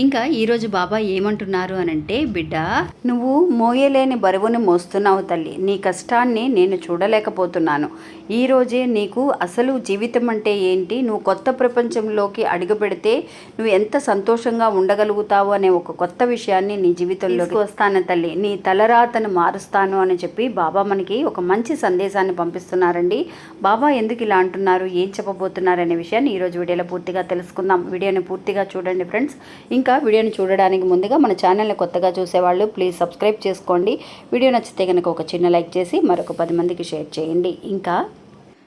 ఇంకా ఈరోజు బాబా ఏమంటున్నారు అనంటే బిడ్డ నువ్వు మోయలేని బరువును మోస్తున్నావు తల్లి. నీ కష్టాన్ని నేను చూడలేకపోతున్నాను. ఈ రోజే నీకు అసలు జీవితం అంటే ఏంటి? నువ్వు కొత్త ప్రపంచంలోకి అడుగు పెడితే నువ్వు ఎంత సంతోషంగా ఉండగలుగుతావు అనే ఒక కొత్త విషయాన్ని నీ జీవితంలోకి వస్తాను తల్లి. నీ తలరాతను మారుస్తాను అని చెప్పి బాబా మనకి ఒక మంచి సందేశాన్ని పంపిస్తున్నారండి. బాబా ఎందుకు ఇలా అంటున్నారు? ఏం చెప్పబోతున్నారు? అనే విషయాన్ని ఈరోజు వీడియోలో పూర్తిగా తెలుసుకుందాం. వీడియోని పూర్తిగా చూడండి ఫ్రెండ్స్. ఇంకా వీడియోని చూడడానికి ముందుగా మన ఛానల్ని కొత్తగా చూసేవాళ్ళు ప్లీజ్ సబ్స్క్రైబ్ చేసుకోండి. వీడియో నచ్చితే కనుక ఒక చిన్న లైక్ చేసి మరొక పది మందికి షేర్ చేయండి. ఇంకా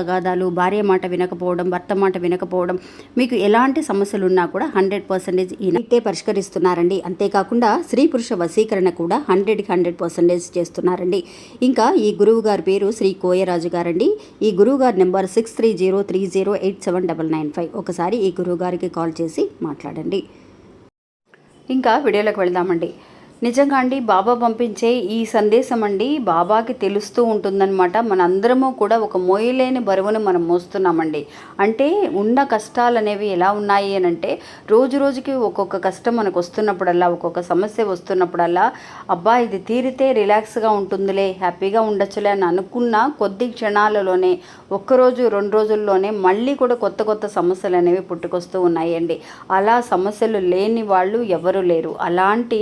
తగాదాలు భార్య మాట వినకపోవడం భర్త మాట వినకపోవడం మీకు ఎలాంటి సమస్యలు ఉన్నా కూడా హండ్రెడ్ పర్సెంటేజ్ ఈయనైతే పరిష్కరిస్తున్నారండి. అంతేకాకుండా స్త్రీ పురుష వశీకరణ కూడా హండ్రెడ్కి హండ్రెడ్ పర్సెంటేజ్ చేస్తున్నారండి. ఇంకా ఈ గురువు గారి పేరు శ్రీ కోయరాజు గారండి. ఈ గురువు గారి number six three zero three zero eight seven double nine five. ఒకసారి ఈ గురువు గారికి కాల్ చేసి మాట్లాడండి. ఇంకా వీడియోలోకి వెళ్దామండి. నిజంగా అండి బాబా పంపించే ఈ సందేశం అండి బాబాకి తెలుస్తూ ఉంటుందన్నమాట. మనందరము కూడా ఒక మోయలేని బరువును మనం మోస్తున్నామండి. అంటే ఉన్న కష్టాలు అనేవి ఎలా ఉన్నాయి అని అంటే రోజు రోజుకి ఒక్కొక్క కష్టం మనకు వస్తున్నప్పుడల్లా ఒక్కొక్క సమస్య వస్తున్నప్పుడల్లా అబ్బా ఇది తీరితే రిలాక్స్గా ఉంటుందిలే హ్యాపీగా ఉండొచ్చులే అని అనుకున్న కొద్ది క్షణాలలోనే ఒక్కరోజు రెండు రోజుల్లోనే మళ్ళీ కూడా కొత్త కొత్త సమస్యలు అనేవి పుట్టుకొస్తూ ఉన్నాయండి. అలా సమస్యలు లేని వాళ్ళు ఎవరు లేరు. అలాంటి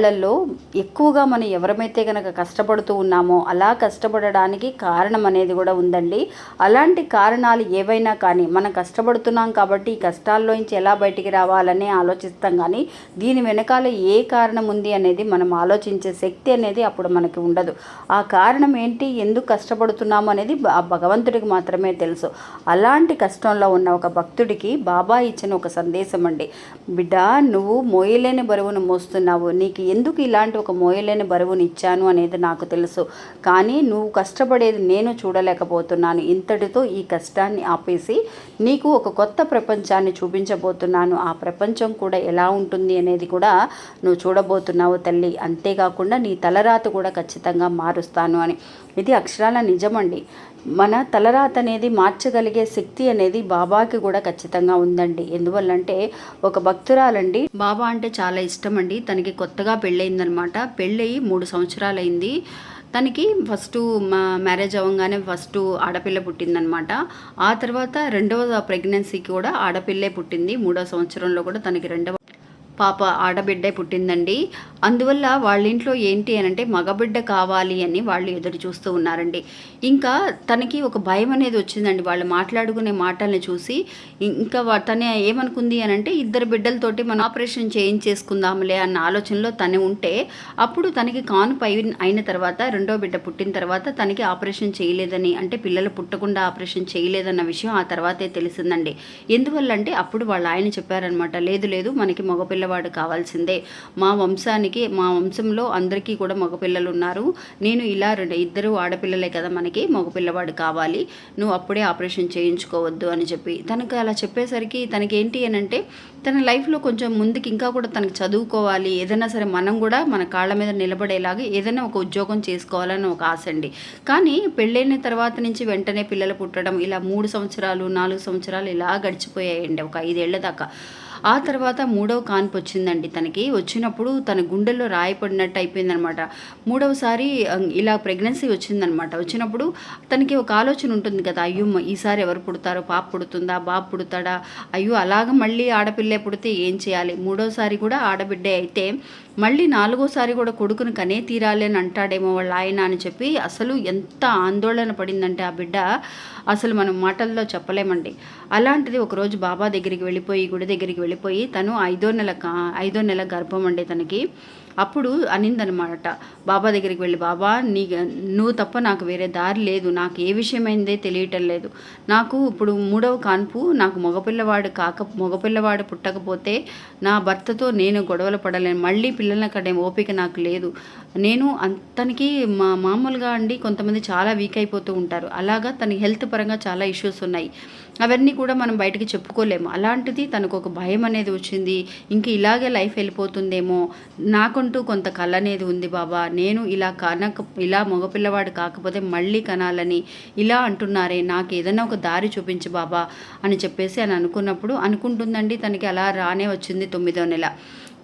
వాళ్ళల్లో ఎక్కువగా మనం ఎవరమైతే కనుక కష్టపడుతూ ఉన్నామో అలా కష్టపడడానికి కారణం అనేది కూడా ఉందండి. అలాంటి కారణాలు ఏవైనా కానీ మనం కష్టపడుతున్నాం కాబట్టి ఈ కష్టాల్లోంచి ఎలా బయటికి రావాలని ఆలోచిస్తాం కానీ దీని వెనకాల ఏ కారణం ఉంది అనేది మనం ఆలోచించే శక్తి అనేది అప్పుడు మనకి ఉండదు. ఆ కారణం ఏంటి? ఎందుకు కష్టపడుతున్నాము అనేది ఆ భగవంతుడికి మాత్రమే తెలుసు. అలాంటి కష్టంలో ఉన్న ఒక భక్తుడికి బాబా ఇచ్చిన ఒక సందేశం అండి. బిడ్డ నువ్వు మోయలేని బరువును మోస్తున్నావు. నీకు ఎందుకు ఇలాంటి ఒక మోయలేని బరువుని ఇచ్చాను అనేది నాకు తెలుసు. కానీ నువ్వు కష్టపడేది నేను చూడలేకపోతున్నాను. ఇంతటితో ఈ కష్టాన్ని ఆపేసి నీకు ఒక కొత్త ప్రపంచాన్ని చూపించబోతున్నాను. ఆ ప్రపంచం కూడా ఎలా ఉంటుంది అనేది కూడా నువ్వు చూడబోతున్నావు తల్లి. అంతేకాకుండా నీ తలరాత కూడా ఖచ్చితంగా మారుస్తాను అని. ఇది అక్షరాల నిజమండి. మన తలరాత అనేది మార్చగలిగే శక్తి అనేది బాబాకి కూడా ఖచ్చితంగా ఉందండి. ఎందువల్లంటే ఒక భక్తురాలండి. బాబా అంటే చాలా ఇష్టం అండి తనకి కొత్తగా పెళ్ళయిందనమాట. పెళ్ళయి మూడు సంవత్సరాలైంది. తనకి ఫస్ట్ మ్యారేజ్ అవ్వగానే ఫస్ట్ ఆడపిల్ల పుట్టిందనమాట. ఆ తర్వాత రెండవ ప్రెగ్నెన్సీకి కూడా ఆడపిల్లే పుట్టింది. మూడో సంవత్సరంలో కూడా తనకి రెండవ పాప ఆడబిడ్డే పుట్టిందండి. అందువల్ల వాళ్ళ ఇంట్లో ఏంటి అని అంటే మగబిడ్డ కావాలి అని వాళ్ళు ఎదురు చూస్తూ ఉన్నారండి. ఇంకా తనకి ఒక భయం అనేది వచ్చిందండి. వాళ్ళు మాట్లాడుకునే మాటల్ని చూసి ఇంకా తన ఏమనుకుంది అని అంటే ఇద్దరు బిడ్డలతోటి మనం ఆపరేషన్ చేయించేసుకుందాంలే అన్న ఆలోచనలో తను ఉంటే అప్పుడు తనకి కాను పై అయిన తర్వాత రెండో బిడ్డ పుట్టిన తర్వాత తనకి ఆపరేషన్ చేయలేదని అంటే పిల్లలు పుట్టకుండా ఆపరేషన్ చేయలేదన్న విషయం ఆ తర్వాతే తెలిసిందండి. ఎందువల్ల అంటే అప్పుడు వాళ్ళ ఆయన చెప్పారనమాట లేదు లేదు మనకి పిల్లవాడు కావాల్సిందే. మా వంశానికి మా వంశంలో అందరికీ కూడా మగపిల్లలు ఉన్నారు నేను ఇలా రెండు ఇద్దరు ఆడపిల్లలే కదా మనకి మగపిల్లవాడు కావాలి. నువ్వు అప్పుడే ఆపరేషన్ చేయించుకోవద్దు అని చెప్పి. తనకు అలా చెప్పేసరికి తనకి ఏంటి అని అంటే తన లైఫ్లో కొంచెం ముందుకు ఇంకా కూడా తనకి చదువుకోవాలి. ఏదైనా సరే మనం కూడా మన కాళ్ళ మీద నిలబడేలాగా ఏదైనా ఒక ఉద్యోగం చేసుకోవాలని ఒక ఆశ అండి. కానీ పెళ్ళైన తర్వాత నుంచి వెంటనే పిల్లలు పుట్టడం ఇలా మూడు సంవత్సరాలు నాలుగు సంవత్సరాలు ఇలా గడిచిపోయాయండి. ఒక ఐదేళ్ళ దాకా. ఆ తర్వాత మూడవ కాన్పు వచ్చిందండి తనకి. వచ్చినప్పుడు తన గుండెల్లో రాయపడినట్టు అయిపోయిందనమాట. మూడవసారి ఇలా ప్రెగ్నెన్సీ వచ్చిందనమాట. వచ్చినప్పుడు తనకి ఒక ఆలోచన ఉంటుంది కదా అయ్యో ఈసారి ఎవరు పుడతారో పాప పుడుతుందా బాబు పుడతాడా? అయ్యో అలాగ మళ్ళీ ఆడపిల్లే పుడితే ఏం చేయాలి? మూడోసారి కూడా ఆడబిడ్డే అయితే మళ్ళీ నాలుగోసారి కూడా కొడుకును కనే తీరాలి అని అంటాడేమో వాళ్ళ ఆయన అని చెప్పి అసలు ఎంత ఆందోళన పడిందంటే ఆ బిడ్డ. అసలు మనం మాటల్లో చెప్పలేమండి. అలాంటిది ఒకరోజు బాబా దగ్గరికి వెళ్ళిపోయి గుడి దగ్గరికి వెళ్ళిపోయి తను ఐదో నెల కా ఐదో నెల గర్భం అండి తనకి. అప్పుడు అనిందనమాట బాబా దగ్గరికి వెళ్ళి బాబా నీ నువ్వు తప్ప నాకు వేరే దారి లేదు నాకు ఏ విషయమైందే తెలియటం లేదు. నాకు ఇప్పుడు మూడవ కాన్పు నాకు మగపిల్లవాడు కాక మగపిల్లవాడు పుట్టకపోతే నా భర్తతో నేను గొడవలు పడలేను. మళ్ళీ పిల్లల కడే ఓపిక నాకు లేదు. నేను అతనికి మా మామూలుగా అండి కొంతమంది చాలా వీక్ అయిపోతూ ఉంటారు. అలాగా తన హెల్త్ పరంగా చాలా ఇష్యూస్ ఉన్నాయి. అవన్నీ కూడా మనం బయటకు చెప్పుకోలేము. అలాంటిది తనకు ఒక భయం అనేది వచ్చింది. ఇంక ఇలాగే లైఫ్ వెళ్ళిపోతుందేమో? నాకంటూ కొంత కళ అనేది ఉంది బాబా. నేను ఇలా కనక ఇలా మగపిల్లవాడు కాకపోతే మళ్ళీ కనాలని ఇలా అంటున్నారే. నాకు ఏదైనా ఒక దారి చూపించు బాబా అని చెప్పేసి అని అనుకున్నప్పుడు అనుకుంటుందండి తనకి అలా రానే వచ్చింది తొమ్మిదో నెల.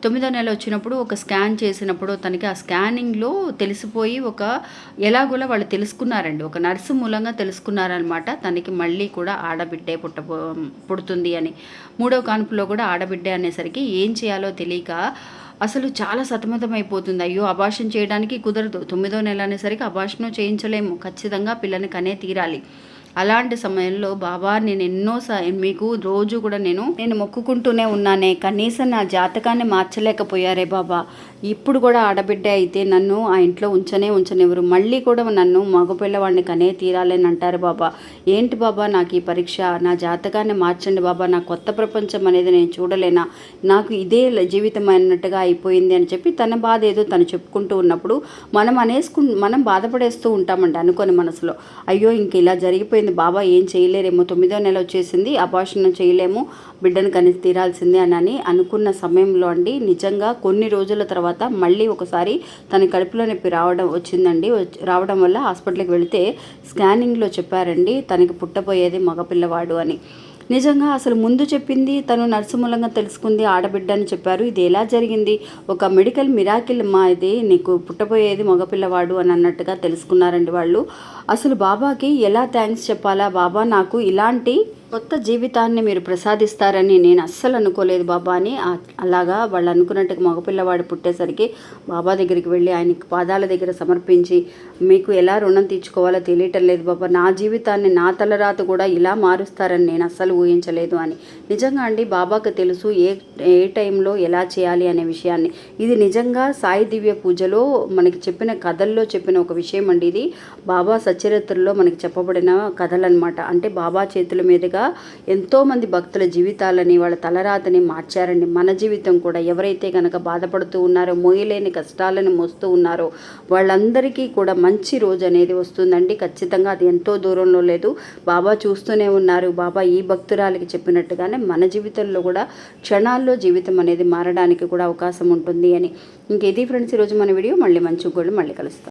తొమ్మిదో నెల వచ్చినప్పుడు ఒక స్కాన్ చేసినప్పుడు తనకి ఆ స్కానింగ్లో తెలిసిపోయి ఒక ఎలాగోలా వాళ్ళు తెలుసుకున్నారండి. ఒక నర్సు మూలంగా తెలుసుకున్నారనమాట. తనకి మళ్ళీ కూడా ఆడబిడ్డే పుట్ట పుడుతుంది అని. మూడో కాన్పులో కూడా ఆడబిడ్డే అనేసరికి ఏం చేయాలో తెలియక అసలు చాలా సతమతం అయిపోతుంది. అయ్యో అభాషణ చేయడానికి కుదరదు. తొమ్మిదో నెల అనేసరికి అభాషణ చేయించలేము. ఖచ్చితంగా పిల్లని కనే తీరాలి. అలాంటి సమయంలో బాబా నేను ఎన్నో మీకు రోజు కూడా నేను నేను మొక్కుకుంటూనే ఉన్నానే. కనీసం నా జాతకాన్ని మార్చలేకపోయారే బాబా. ఇప్పుడు కూడా ఆడబిడ్డ అయితే నన్ను ఆ ఇంట్లో ఉంచనే ఉంచనివ్వరు. మళ్ళీ కూడా నన్ను మగపిల్లవాడిని కనే తీరాలని అంటారు బాబా. ఏంటి బాబా నాకు ఈ పరీక్ష? నా జాతకాన్ని మార్చండి బాబా. నా కొత్త ప్రపంచం అనేది నేను చూడలేనా? నాకు ఇదే జీవితం అన్నట్టుగా అయిపోయింది అని చెప్పి తన బాధ ఏదో తను చెప్పుకుంటూ ఉన్నప్పుడు మనం అనేసుకు మనం బాధపడేస్తూ ఉంటామండి అనుకోని మనసులో. అయ్యో ఇంక ఇలా జరిగిపోయింది అయిపోయింది బాబా ఏం చేయలేరేమో తొమ్మిదో నెల వచ్చేసింది అపార్షన్ చేయలేము బిడ్డను కని తీరాల్సిందే అని అనుకున్న సమయంలో అండి నిజంగా కొన్ని రోజుల తర్వాత మళ్ళీ ఒకసారి తన కడుపులో నొప్పి రావడం వచ్చిందండి. రావడం వల్ల హాస్పిటల్కి వెళితే స్కానింగ్లో చెప్పారండి తనకి పుట్టబోయేది మగపిల్లవాడు అని. నిజంగా అసలు ముందు చెప్పింది తను నర్సు మూలంగా తెలుసుకుంది ఆడబిడ్డ అని చెప్పారు. ఇది ఎలా జరిగింది? ఒక మెడికల్ మిరాకిల్ మా ఇది. నీకు పుట్టబోయేది మగపిల్లవాడు అని అన్నట్టుగా తెలుసుకున్నారండి వాళ్ళు. అసలు బాబాకి ఎలా థ్యాంక్స్ చెప్పాలా? బాబా నాకు ఇలాంటి కొత్త జీవితాన్ని మీరు ప్రసాదిస్తారని నేను అస్సలు అనుకోలేదు బాబా అని. అలాగా వాళ్ళు అనుకున్నట్టుగా మగపిల్లవాడు పుట్టేసరికి బాబా దగ్గరికి వెళ్ళి ఆయన పాదాల దగ్గర సమర్పించి మీకు ఎలా రుణం తీర్చుకోవాలో తెలియటం లేదు బాబా. నా జీవితాన్ని నా తలరాత కూడా ఇలా మారుస్తారని నేను అస్సలు ఊహించలేదు అని. నిజంగా అండి బాబాకు తెలుసు ఏ ఏ టైంలో ఎలా చేయాలి అనే విషయాన్ని. ఇది నిజంగా సాయి దివ్య పూజలో మనకి చెప్పిన కథల్లో చెప్పిన ఒక విషయం అండి ఇది. బాబా సచరిత్రలో మనకి చెప్పబడిన కథలు అనమాట అంటే బాబా చేతుల మీదుగా విధంగా ఎంతోమంది భక్తుల జీవితాలని వాళ్ళ తలరాతని మార్చారండి. మన జీవితం కూడా ఎవరైతే కనుక బాధపడుతూ ఉన్నారో మోయలేని కష్టాలను మోస్తూ ఉన్నారో వాళ్ళందరికీ కూడా మంచి రోజు అనేది వస్తుందండి. ఖచ్చితంగా అది ఎంతో దూరంలో లేదు. బాబా చూస్తూనే ఉన్నారు. బాబా ఈ భక్తురాలకి చెప్పినట్టుగానే మన జీవితంలో కూడా క్షణాల్లో జీవితం అనేది మారడానికి కూడా అవకాశం ఉంటుంది అని. ఇంకేది ఫ్రెండ్స్ ఈరోజు మన వీడియో. మళ్ళీ మంచి గోళ్ళు మళ్ళీ కలుస్తాం.